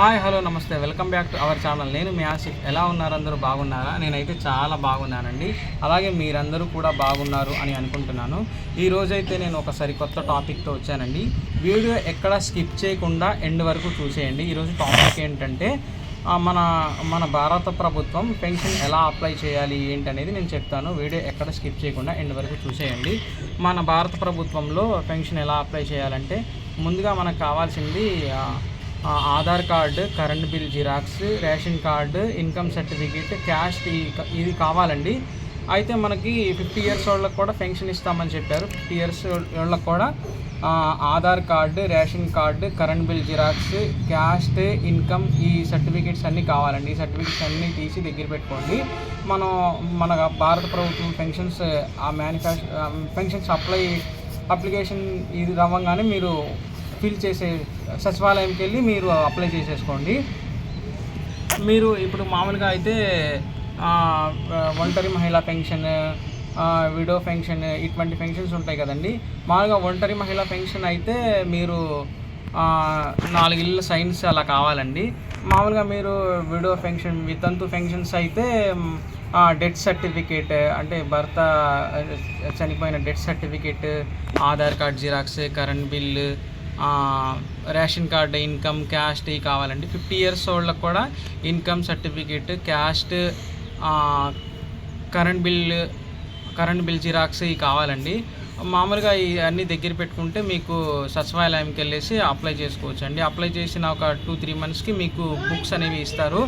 Hi hello నమస్తే. Welcome back to our channel. నేను మీ ఆసిఫ్ ఎలా ఉన్నారు? అందరూ బాగున్నారా? నేనైతే చాలా బాగున్నానండి. అలాగే మీరందరూ కూడా బాగున్నారు అని అనుకుంటున్నాను. ఈరోజు అయితే నేను ఒక సరికొత్త టాపిక్తో వచ్చానండి. వీడియో ఎక్కడ స్కిప్ చేయకుండా ఎండ్ వరకు చూసేయండి. ఈరోజు టాపిక్ ఏంటంటే మన మన భారత ప్రభుత్వం పెన్షన్ ఎలా అప్లై చేయాలి ఏంటి అనేది నేను చెప్తాను. వీడియో ఎక్కడ స్కిప్ చేయకుండా ఎండ్ వరకు చూసేయండి. మన భారత ప్రభుత్వంలో పెన్షన్ ఎలా అప్లై చేయాలంటే ముందుగా మనకు కావాల్సింది Aadhaar card current bill xerox ration card income certificate cash ఇది కావాలండి. అయితే మనకి ఫిఫ్టీ ఇయర్స్ వాళ్ళకి కూడా పెన్షన్ ఇస్తామని చెప్పారు. ఫిఫ్టీ ఇయర్స్ వాళ్ళకి కూడా Aadhaar card ration card current bill xerox caste income ఈ సర్టిఫికేట్స్ అన్నీ కావాలండి. ఈ సర్టిఫికేట్స్ అన్నీ తీసి దగ్గర పెట్టుకోండి. మనం మన భారత ప్రభుత్వం పెన్షన్స్ ఆ మ్యానుఫ్యాక్చర్ పెన్షన్స్ అప్లై అప్లికేషన్ ఇది రవ్వంగానే మీరు ఫిల్ చేసే సచివాలయంకి వెళ్ళి మీరు అప్లై చేసేసుకోండి. మీరు ఇప్పుడు మామూలుగా అయితే ఒంటరి మహిళా పెన్షన్ విడో పెన్షన్ ఇటువంటి పెన్షన్స్ ఉంటాయి కదండి. మామూలుగా ఒంటరి మహిళా పెన్షన్ అయితే మీరు నాలుగు ఇళ్ళ సైన్స్ అలా కావాలండి. మామూలుగా మీరు విడో పెన్షన్ వితంతు పెన్షన్స్ అయితే డెత్ సర్టిఫికేట్ అంటే భర్త చనిపోయిన death certificate Aadhaar card xerox current bill ration card income caste ఇవి కావాలండి. ఫిఫ్టీ ఇయర్స్ వాళ్ళకి కూడా income certificate caste current bill current bill xerox ఇవి కావాలండి. మామూలుగా ఈ అన్నీ దగ్గర పెట్టుకుంటే మీకు సచివాలయంకి వెళ్ళేసి అప్లై చేసుకోవచ్చు అండి అప్లై చేసిన ఒక టూ త్రీ మంత్స్కి మీకు బుక్స్ అనేవి ఇస్తారు.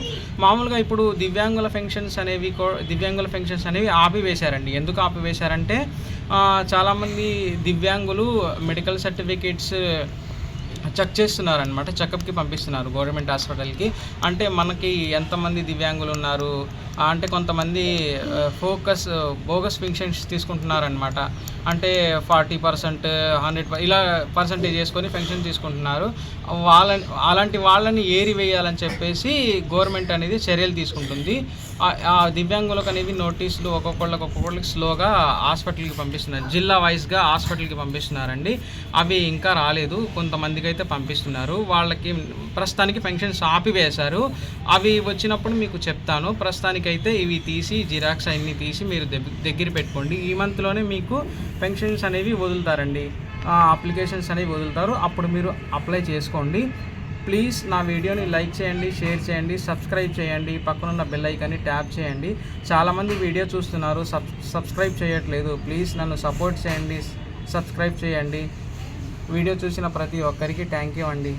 మామూలుగా ఇప్పుడు దివ్యాంగుల పెన్షన్స్ అనేవి దివ్యాంగుల పెన్షన్స్ అనేవి ఆపివేశారండి. ఎందుకు ఆపివేశారంటే చాలామంది దివ్యాంగులు మెడికల్ సర్టిఫికేట్స్ చెక్ చేస్తున్నారు అనమాట చెకప్కి పంపిస్తున్నారు గవర్నమెంట్ హాస్పిటల్కి. అంటే మనకి ఎంతమంది దివ్యాంగులు ఉన్నారు? అంటే కొంతమంది ఫోకస్ బోగస్ పెన్షన్స్ తీసుకుంటున్నారనమాట అంటే ఫార్టీ పర్సెంట్ హండ్రెడ్ ఇలా పర్సంటేజ్ చేసుకొని పెన్షన్ తీసుకుంటున్నారు. వాళ్ళని అలాంటి వాళ్ళని ఏరి వేయాలని చెప్పేసి గవర్నమెంట్ అనేది చర్యలు తీసుకుంటుంది. ఆ- దివ్యాంగులకు అనేది నోటీసులు ఒక్కొక్కళ్ళకి ఒక్కొక్కళ్ళకి స్లోగా హాస్పిటల్కి పంపిస్తున్నారు. జిల్లా వైజ్గా హాస్పిటల్కి పంపిస్తున్నారండి. అవి ఇంకా రాలేదు. కొంతమందికి అయితే పంపిస్తున్నారు. వాళ్ళకి ప్రస్తుతానికి పెన్షన్స్ ఆపివేశారు. అవి వచ్చినప్పుడు మీకు చెప్తాను. ప్రస్తుతానికి అయితే ఇవి తీసి జిరాక్స్ అన్నీ తీసి మీరు దగ్గర పెట్టుకోండి. ఈ మంత్లోనే మీకు పెన్షన్స్ అనేవి వదులుతారండి. అప్లికేషన్స్ అనేవి వదులుతారు. అప్పుడు మీరు అప్లై చేసుకోండి. ప్లీజ్ నా వీడియోని లైక్ చేయండి షేర్ చేయండి సబ్స్క్రైబ్ చేయండి. పక్కనున్న బెల్ ఐకాన్ని ట్యాప్ చేయండి. చాలామంది వీడియో చూస్తున్నారు. సబ్ సబ్స్క్రైబ్ చేయట్లేదు. ప్లీజ్ నన్ను సపోర్ట్ చేయండి. సబ్స్క్రైబ్ చేయండి. వీడియో చూసిన ప్రతి ఒక్కరికి థ్యాంక్ యూ అండి.